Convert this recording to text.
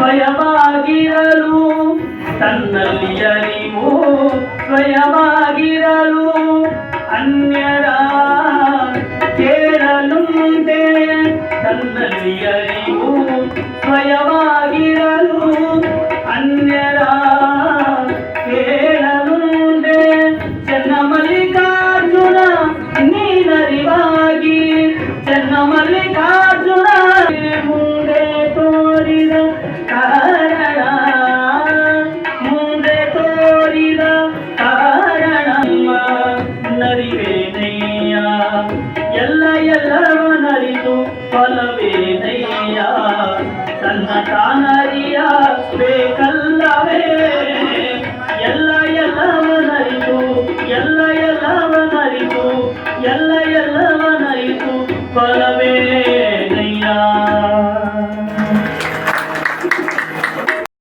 ಸ್ವಯವಾಗಿರಲು ತನ್ನಲ್ಲಿ ಅರಿವು ಸ್ವಯವಾಗಿರಲು ಅನ್ಯರ ಕೇಳಲುಂಟೆ ತನ್ನಲ್ಲಿ ಅರಿವು ಸ್ವಯವಾಗಿರಲು ಅನ್ಯರ ಕೇಳಲುಂಟೆ ಚೆನ್ನಮಲ್ಲಿಕಾರ್ಜುನ ನೀನರಿವಾಗಿ ಚೆನ್ನಮಲ್ಲಿ ಫಲವೇನಯ್ಯ ಎಲ್ಲ ಎಲ್ಲವ ನರಿತು ಫಲವೇನಯ್ಯ ತನ್ನ ತಾನರಿಯ ಬೇಕಲ್ಲವೇ. ಎಲ್ಲ ಎಲ್ಲವ ನರಿತು ಎಲ್ಲ ಎಲ್ಲವ ನರಿತು ಎಲ್ಲ ಎಲ್ಲವನ್ನರಿತು ಫಲ